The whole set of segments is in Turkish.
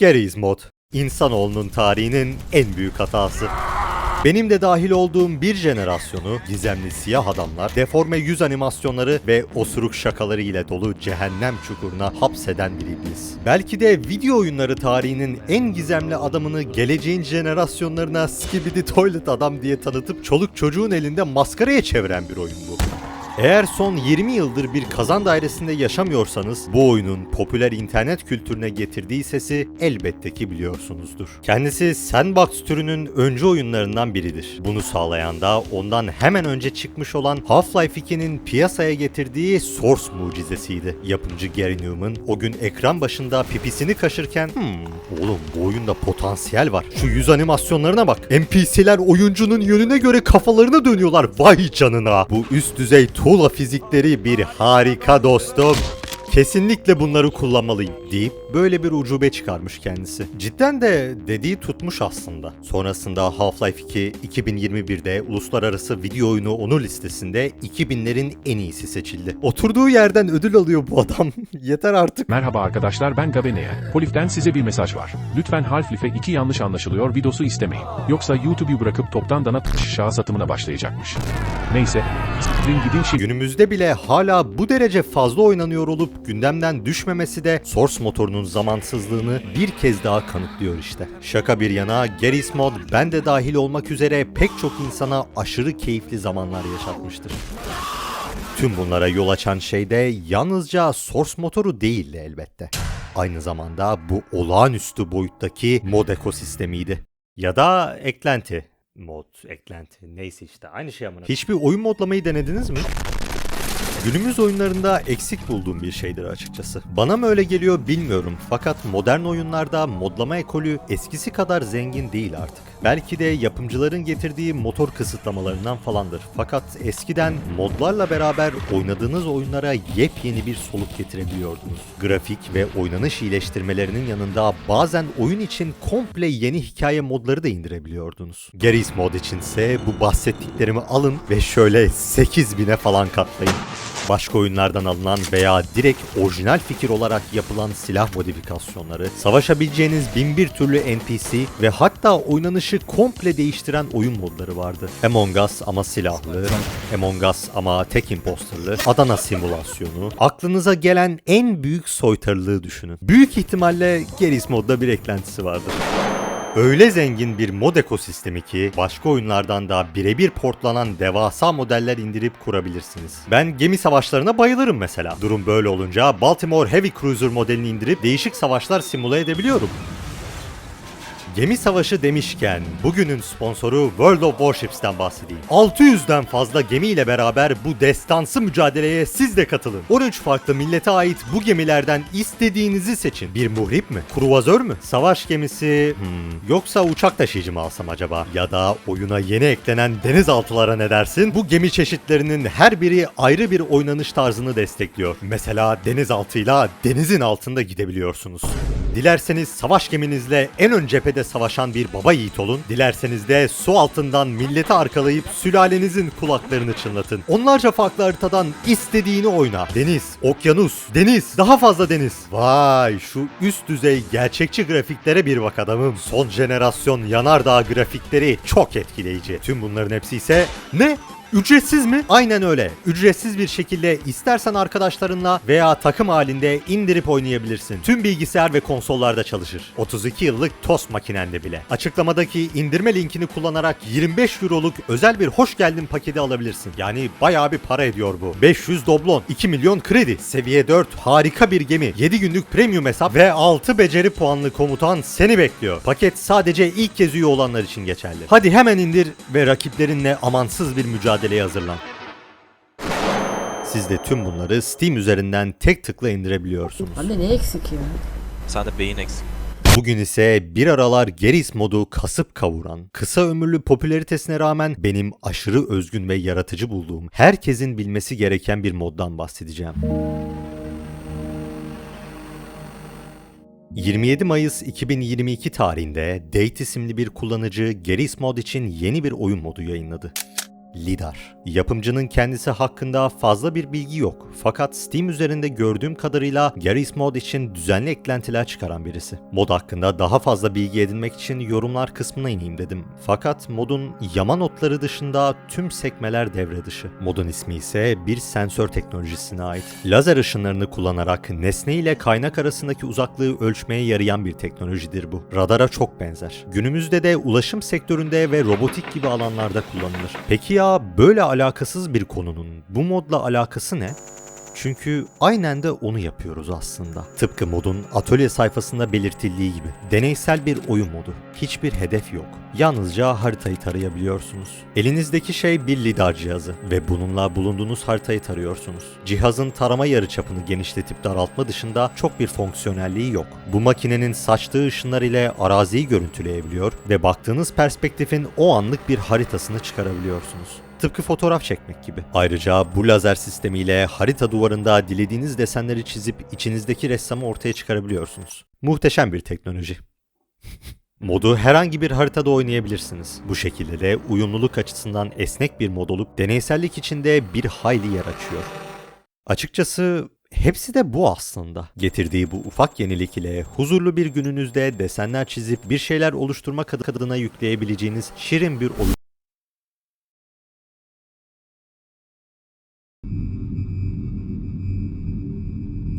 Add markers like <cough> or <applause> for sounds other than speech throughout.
Garry's Mod. İnsanoğlunun tarihinin en büyük hatası. Benim de dahil olduğum bir jenerasyonu gizemli siyah adamlar, deforme yüz animasyonları ve osuruk şakaları ile dolu cehennem çukuruna hapseden bir iblis. Belki de video oyunları tarihinin en gizemli adamını geleceğin jenerasyonlarına Skibidi Toilet Adam diye tanıtıp çoluk çocuğun elinde maskaraya çeviren bir oyun bu. Eğer son 20 yıldır bir kazan dairesinde yaşamıyorsanız bu oyunun popüler internet kültürüne getirdiği sesi elbette ki biliyorsunuzdur. Kendisi sandbox türünün öncü oyunlarından biridir. Bunu sağlayan da ondan hemen önce çıkmış olan Half-Life 2'nin piyasaya getirdiği Source mucizesiydi. Yapımcı Gary Newman o gün ekran başında pipisini kaşırken hmm, oğlum bu oyunda potansiyel var. Şu yüz animasyonlarına bak. NPC'ler oyuncunun yönüne göre kafalarına dönüyorlar. Vay canına. Bu üst düzey tuğla fizikleri bir harika dostum. Kesinlikle bunları kullanmalıyım deyip böyle bir ucube çıkarmış kendisi. Cidden de dediği tutmuş aslında. Sonrasında Half-Life 2 2021'de uluslararası video oyunu onur listesinde 2000'lerin en iyisi seçildi. Oturduğu yerden ödül alıyor bu adam. <laughs> Yeter artık. Merhaba arkadaşlar ben Gabeneyen. Polif'ten size bir mesaj var. Lütfen Half-Life 2 yanlış anlaşılıyor videosu istemeyin. Yoksa YouTube'u bırakıp toptan dana şaha satımına başlayacakmış. Neyse, gidin şimdi. Günümüzde bile hala bu derece fazla oynanıyor olup gündemden düşmemesi de Source motorunun zamansızlığını bir kez daha kanıtlıyor işte. Şaka bir yana Garry's Mod ben de dahil olmak üzere pek çok insana aşırı keyifli zamanlar yaşatmıştır. Tüm bunlara yol açan şey de yalnızca Source motoru değildi elbette. Aynı zamanda bu olağanüstü boyuttaki mod ekosistemiydi. Ya da eklenti. Mod, eklenti neyse işte aynı şey amına. Hiçbir oyun modlamayı denediniz mi? Günümüz oyunlarında eksik bulduğum bir şeydir açıkçası. Bana mı öyle geliyor bilmiyorum fakat modern oyunlarda modlama ekolü eskisi kadar zengin değil artık. Belki de yapımcıların getirdiği motor kısıtlamalarından falandır. Fakat eskiden modlarla beraber oynadığınız oyunlara yepyeni bir soluk getirebiliyordunuz. Grafik ve oynanış iyileştirmelerinin yanında bazen oyun için komple yeni hikaye modları da indirebiliyordunuz. Garry's Mod içinse bu bahsettiklerimi alın ve şöyle 8000'e falan katlayın. Başka oyunlardan alınan veya direkt orijinal fikir olarak yapılan silah modifikasyonları, savaşabileceğiniz bin bir türlü NPC ve hatta oynanışı komple değiştiren oyun modları vardı. Among Us ama silahlı, Among Us ama tek imposterlı, Adana simülasyonu, aklınıza gelen en büyük soytarılığı düşünün. Büyük ihtimalle Garry's Mod'da bir eklentisi vardır. Öyle zengin bir mod ekosistemi ki başka oyunlardan da birebir portlanan devasa modeller indirip kurabilirsiniz. Ben gemi savaşlarına bayılırım mesela. Durum böyle olunca Baltimore Heavy Cruiser modelini indirip değişik savaşlar simüle edebiliyorum. Gemi savaşı demişken bugünün sponsoru World of Warships'ten bahsedeyim. 600'den fazla gemiyle beraber bu destansı mücadeleye siz de katılın. 13 farklı millete ait bu gemilerden istediğinizi seçin. Bir muhrip mi? Kruvazör mü? Savaş gemisi? Hmm, yoksa uçak taşıyıcı mı alsam acaba? Ya da oyuna yeni eklenen denizaltılara ne dersin? Bu gemi çeşitlerinin her biri ayrı bir oynanış tarzını destekliyor. Mesela denizaltıyla denizin altında gidebiliyorsunuz. Dilerseniz savaş geminizle en ön cephede savaşan bir baba yiğit olun. Dilerseniz de su altından milleti arkalayıp sülalenizin kulaklarını çınlatın. Onlarca farklı haritadan istediğini oyna. Deniz, okyanus, deniz, daha fazla deniz. Vay şu üst düzey gerçekçi grafiklere bir bak adamım. Son jenerasyon yanardağ grafikleri çok etkileyici. Tüm bunların hepsi ise ne? Ücretsiz mi? Aynen öyle. Ücretsiz bir şekilde istersen arkadaşlarınla veya takım halinde indirip oynayabilirsin. Tüm bilgisayar ve konsollarda çalışır. 32 yıllık tost makinende bile. Açıklamadaki indirme linkini kullanarak 25 euroluk özel bir hoş geldin paketi alabilirsin. Yani bayağı bir para ediyor bu. 500 doblon, 2 milyon kredi, seviye 4 harika bir gemi, 7 günlük premium hesap ve 6 beceri puanlı komutan seni bekliyor. Paket sadece ilk kez üye olanlar için geçerli. Hadi hemen indir ve rakiplerinle amansız bir mücadeleye hazırlan. Siz de tüm bunları Steam üzerinden tek tıkla indirebiliyorsunuz. Bende ne eksik ya? Sende beyin eksik. Bugün ise bir aralar Geris modu kasıp kavuran, kısa ömürlü popülaritesine rağmen benim aşırı özgün ve yaratıcı bulduğum, herkesin bilmesi gereken bir moddan bahsedeceğim. 27 Mayıs 2022 tarihinde Date isimli bir kullanıcı Geris mod için yeni bir oyun modu yayınladı. LiDAR. Yapımcının kendisi hakkında fazla bir bilgi yok. Fakat Steam üzerinde gördüğüm kadarıyla Garry's Mod için düzenli eklentiler çıkaran birisi. Mod hakkında daha fazla bilgi edinmek için yorumlar kısmına ineyim dedim. Fakat modun yama notları dışında tüm sekmeler devre dışı. Modun ismi ise bir sensör teknolojisine ait. Lazer ışınlarını kullanarak nesne ile kaynak arasındaki uzaklığı ölçmeye yarayan bir teknolojidir bu. Radara çok benzer. Günümüzde de ulaşım sektöründe ve robotik gibi alanlarda kullanılır. Peki ya böyle alakasız bir konunun bu modla alakası ne? Çünkü aynen de onu yapıyoruz aslında. Tıpkı modun atölye sayfasında belirtildiği gibi. Deneysel bir oyun modu. Hiçbir hedef yok. Yalnızca haritayı tarayabiliyorsunuz. Elinizdeki şey bir lidar cihazı ve bununla bulunduğunuz haritayı tarıyorsunuz. Cihazın tarama yarıçapını genişletip daraltma dışında çok bir fonksiyonelliği yok. Bu makinenin saçtığı ışınlar ile araziyi görüntüleyebiliyor ve baktığınız perspektifin o anlık bir haritasını çıkarabiliyorsunuz. Tıpkı fotoğraf çekmek gibi. Ayrıca bu lazer sistemiyle harita duvarında dilediğiniz desenleri çizip içinizdeki ressamı ortaya çıkarabiliyorsunuz. Muhteşem bir teknoloji. <laughs> Modu herhangi bir haritada oynayabilirsiniz. Bu şekilde de uyumluluk açısından esnek bir mod olup deneysellik içinde bir hayli yer açıyor. Açıkçası hepsi de bu aslında. Getirdiği bu ufak yenilik ile huzurlu bir gününüzde desenler çizip bir şeyler oluşturmak adına yükleyebileceğiniz şirin bir oyun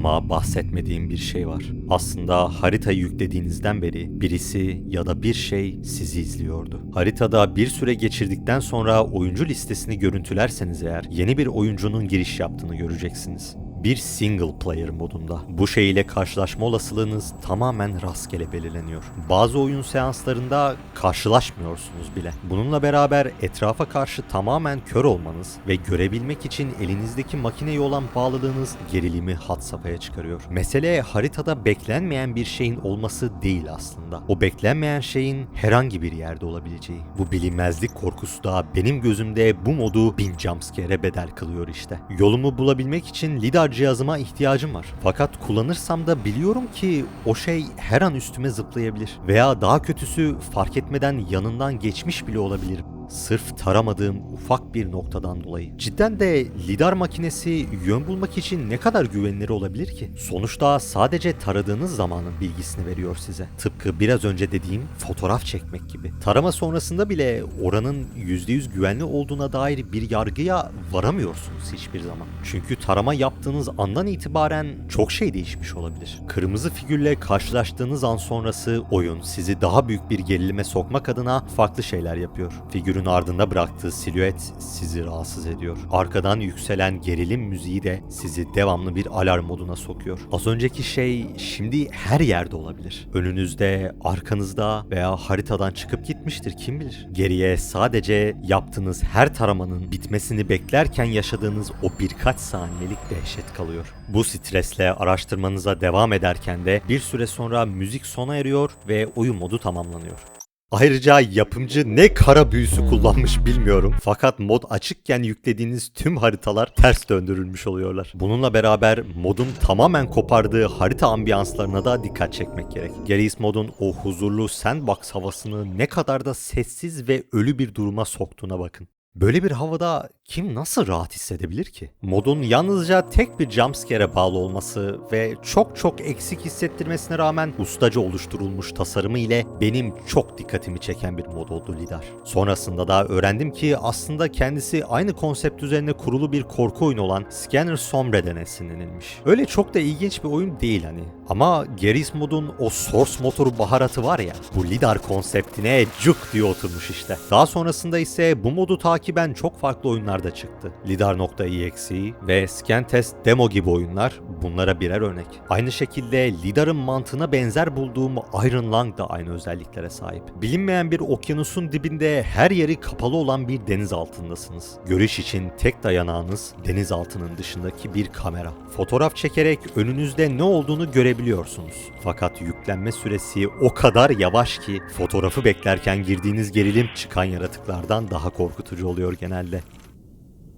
Ama bahsetmediğim bir şey var. Aslında haritayı yüklediğinizden beri birisi ya da bir şey sizi izliyordu. Haritada bir süre geçirdikten sonra oyuncu listesini görüntülerseniz eğer yeni bir oyuncunun giriş yaptığını göreceksiniz. Bir single player modunda. Bu şey ile karşılaşma olasılığınız tamamen rastgele belirleniyor. Bazı oyun seanslarında karşılaşmıyorsunuz bile. Bununla beraber etrafa karşı tamamen kör olmanız ve görebilmek için elinizdeki makineye olan bağlılığınız gerilimi had safhaya çıkarıyor. Mesele haritada beklenmeyen bir şeyin olması değil aslında. O beklenmeyen şeyin herhangi bir yerde olabileceği. Bu bilinmezlik korkusu da benim gözümde bu modu bin jumpscare'e bedel kılıyor işte. Yolumu bulabilmek için lidar cihazıma ihtiyacım var. Fakat kullanırsam da biliyorum ki o şey her an üstüme zıplayabilir. Veya daha kötüsü fark etmeden yanından geçmiş bile olabilirim. Sırf taramadığım ufak bir noktadan dolayı. Cidden de lidar makinesi yön bulmak için ne kadar güvenilir olabilir ki? Sonuçta sadece taradığınız zamanın bilgisini veriyor size. Tıpkı biraz önce dediğim fotoğraf çekmek gibi. Tarama sonrasında bile oranın %100 güvenli olduğuna dair bir yargıya varamıyorsunuz hiçbir zaman. Çünkü tarama yaptığınız andan itibaren çok şey değişmiş olabilir. Kırmızı figürle karşılaştığınız an sonrası oyun sizi daha büyük bir gerilime sokmak adına farklı şeyler yapıyor. Figürün ardında bıraktığı silüet sizi rahatsız ediyor. Arkadan yükselen gerilim müziği de sizi devamlı bir alarm moduna sokuyor. Az önceki şey şimdi her yerde olabilir. Önünüzde, arkanızda veya haritadan çıkıp gitmiştir kim bilir. Geriye sadece yaptığınız her taramanın bitmesini beklerken yaşadığınız o birkaç saniyelik dehşet kalıyor. Bu stresle araştırmanıza devam ederken de bir süre sonra müzik sona eriyor ve oyun modu tamamlanıyor. Ayrıca yapımcı ne kara büyüsü kullanmış bilmiyorum. Fakat mod açıkken yüklediğiniz tüm haritalar ters döndürülmüş oluyorlar. Bununla beraber modun tamamen kopardığı harita ambiyanslarına da dikkat çekmek gerek. Garry's modun o huzurlu sandbox havasını ne kadar da sessiz ve ölü bir duruma soktuğuna bakın. Böyle bir havada kim nasıl rahat hissedebilir ki? Modun yalnızca tek bir jumpscare'e bağlı olması ve çok çok eksik hissettirmesine rağmen ustaca oluşturulmuş tasarımı ile benim çok dikkatimi çeken bir mod oldu Lidar. Sonrasında da öğrendim ki aslında kendisi aynı konsept üzerine kurulu bir korku oyunu olan Scanner Sombre'den esinlenilmiş. Öyle çok da ilginç bir oyun değil hani. Ama Garry's Mod'un o source motoru baharatı var ya, bu Lidar konseptine cuk diye oturmuş işte. Daha sonrasında ise bu modu takiben çok farklı oyunlar da çıktı. Lidar.exe ve Scantest Demo gibi oyunlar bunlara birer örnek. Aynı şekilde Lidar'ın mantığına benzer bulduğum Iron Lung da aynı özelliklere sahip. Bilinmeyen bir okyanusun dibinde her yeri kapalı olan bir deniz altındasınız. Görüş için tek dayanağınız denizaltının dışındaki bir kamera. Fotoğraf çekerek önünüzde ne olduğunu görebiliyorsunuz. Fakat yüklenme süresi o kadar yavaş ki fotoğrafı beklerken girdiğiniz gerilim çıkan yaratıklardan daha korkutucu oluyor genelde.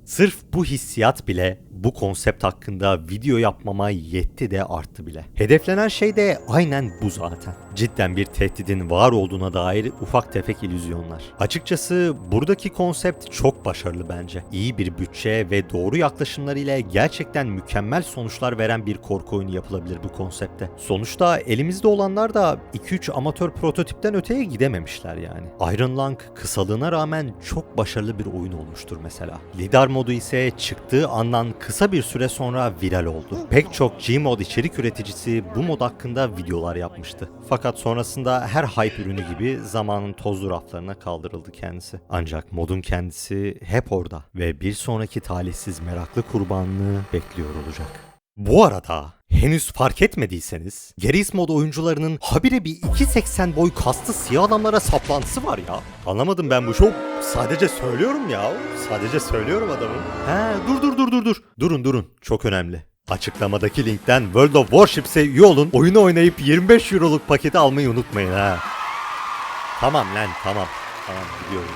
Sırf bu hissiyat bile bu konsept hakkında video yapmama yetti de arttı bile. Hedeflenen şey de aynen bu zaten. Cidden bir tehdidin var olduğuna dair ufak tefek illüzyonlar. Açıkçası buradaki konsept çok başarılı bence. İyi bir bütçe ve doğru yaklaşımlar ile gerçekten mükemmel sonuçlar veren bir korku oyunu yapılabilir bu konsepte. Sonuçta elimizde olanlar da 2-3 amatör prototipten öteye gidememişler yani. Iron Lung kısalığına rağmen çok başarılı bir oyun olmuştur mesela. Lidar modu ise çıktığı andan kısa bir süre sonra viral oldu. Pek çok Gmod içerik üreticisi bu mod hakkında videolar yapmıştı. Fakat sonrasında her hype ürünü gibi zamanın tozlu raflarına kaldırıldı kendisi. Ancak modun kendisi hep orada ve bir sonraki talihsiz meraklı kurbanlığı bekliyor olacak. Bu arada henüz fark etmediyseniz Geris mod oyuncularının habire bir 2.80 boy kaslı siyah adamlara saplantısı var ya. Anlamadım ben bu şov. Sadece söylüyorum ya. Sadece söylüyorum adamım. He dur dur dur dur dur. Durun durun. Çok önemli. Açıklamadaki linkten World of Warships'e üye olun. Oyunu oynayıp 25 euroluk paketi almayı unutmayın ha. Tamam lan tamam. Tamam biliyorum.